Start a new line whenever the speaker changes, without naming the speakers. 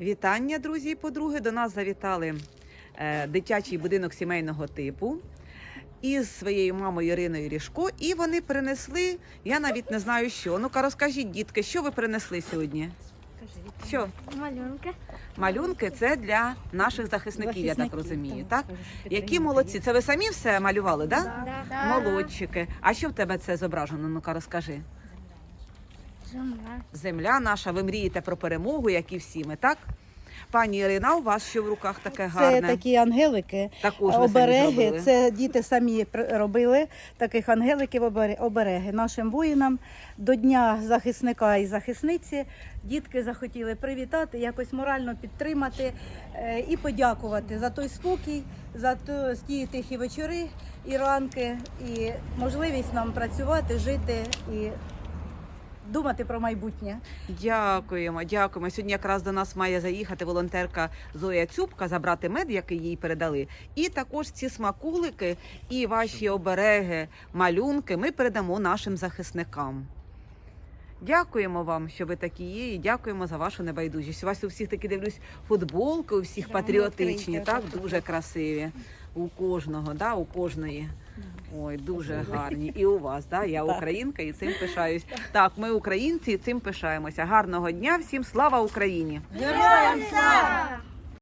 Вітання, друзі і подруги. До нас завітали е, дитячий будинок сімейного типу із своєю мамою Іриною Ріжко. І вони принесли, я навіть не знаю що. Ну-ка, розкажіть, дітки, що ви принесли сьогодні? Що?
Малюнка.
Малюнки це для наших захисників, я так розумію.
так.
Так? Які молодці? Це ви самі все малювали, так? Да? Молодчики. А що в тебе це зображено? Ну-ка, розкажи.
Земля.
Земля наша, ви мрієте про перемогу, як і всі ми, так? Пані Ірина, у вас що в руках таке
Це
гарне?
такі ангелики,
Також ви самі
обереги.
зробили.
Це діти самі пр- робили таких ангеликів обере- обереги нашим воїнам. До Дня захисника і захисниці дітки захотіли привітати, якось морально підтримати е, і подякувати за той спокій, за то- ті тихі вечори і ранки, і можливість нам працювати, жити і думати про майбутнє.
Дякуємо, дякуємо. Сьогодні якраз до нас має заїхати волонтерка Зоя Цюбка, забрати мед, який їй передали. І також ці смакулики і ваші обереги, малюнки ми передамо нашим захисникам. Дякуємо вам, що ви такі є, і дякуємо за вашу небайдужість. У вас у всіх такі дивлюсь футболки, у всіх патріотичні, так дуже красиві. У кожного, да, у кожної. Ой, дуже гарні. І у вас, да? Я українка і цим пишаюсь. Так, ми українці і цим пишаємося. Гарного дня всім слава Україні!
Героям слава!